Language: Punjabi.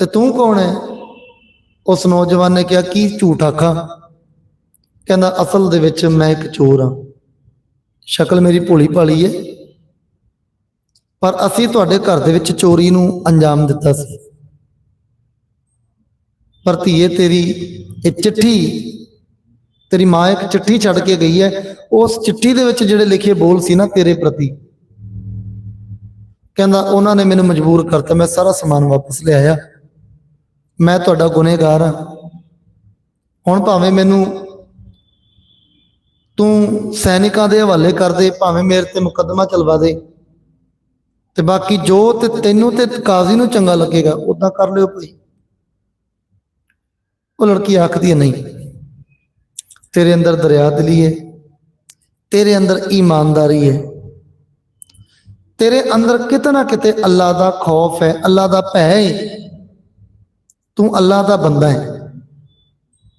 ਤੇ ਤੂੰ ਕੌਣ ਹੈ? ਉਸ ਨੌਜਵਾਨ ਨੇ ਕਿਹਾ, ਕੀ ਝੂਠ ਆਖਾਂ? ਕਹਿੰਦਾ, ਅਸਲ ਦੇ ਵਿੱਚ ਮੈਂ ਇੱਕ ਚੋਰ ਹਾਂ। ਸ਼ਕਲ ਮੇਰੀ ਭੋਲੀ ਭਾਲੀ ਹੈ ਪਰ ਅਸੀਂ ਤੁਹਾਡੇ ਘਰ ਦੇ ਵਿੱਚ ਚੋਰੀ ਨੂੰ ਅੰਜਾਮ ਦਿੱਤਾ ਸੀ। ਪਰ ਧੀਏ ਤੇਰੀ ਇਹ ਚਿੱਠੀ, ਤੇਰੀ ਮਾਂ ਇੱਕ ਚਿੱਠੀ ਛੱਡ ਕੇ ਗਈ ਹੈ। ਉਸ ਚਿੱਠੀ ਦੇ ਵਿੱਚ ਜਿਹੜੇ ਲਿਖੇ ਬੋਲ ਸੀ ਨਾ ਤੇਰੇ ਪ੍ਰਤੀ। ਕਹਿੰਦਾ, ਉਹਨਾਂ ਨੇ ਮੈਨੂੰ ਮਜਬੂਰ ਕਰਤਾ। ਮੈਂ ਸਾਰਾ ਸਮਾਨ ਵਾਪਸ ਲਿਆਇਆ। ਮੈਂ ਤੁਹਾਡਾ ਗੁਨੇਗਾਰ ਹਾਂ। ਹੁਣ ਭਾਵੇਂ ਮੈਨੂੰ ਤੂੰ ਸੈਨਿਕਾਂ ਦੇ ਹਵਾਲੇ ਕਰ ਦੇ, ਭਾਵੇਂ ਮੇਰੇ ਤੇ ਮੁਕੱਦਮਾ ਚਲਵਾ ਦੇ, ਤੇ ਬਾਕੀ ਜੋ ਤੇ ਤੈਨੂੰ ਤੇ ਕਾਜ਼ੀ ਨੂੰ ਚੰਗਾ ਲੱਗੇਗਾ ਉਦਾਂ ਕਰ ਲਿਓ ਭਾਈ। ਉਹ ਲੜਕੀ ਆਖਦੀ ਹੈ, ਨਹੀਂ, ਤੇਰੇ ਅੰਦਰ ਦਰਿਆ ਦਲੀ ਹੈ, ਤੇਰੇ ਅੰਦਰ ਇਮਾਨਦਾਰੀ ਹੈ, ਤੇਰੇ ਅੰਦਰ ਕਿਤੇ ਨਾ ਕਿਤੇ ਅੱਲਾ ਦਾ ਖੌਫ ਹੈ ਅੱਲਾ ਦਾ ਭੈ ਹੈ। ਤੂੰ ਅੱਲਾ ਦਾ ਬੰਦਾ ਹੈ।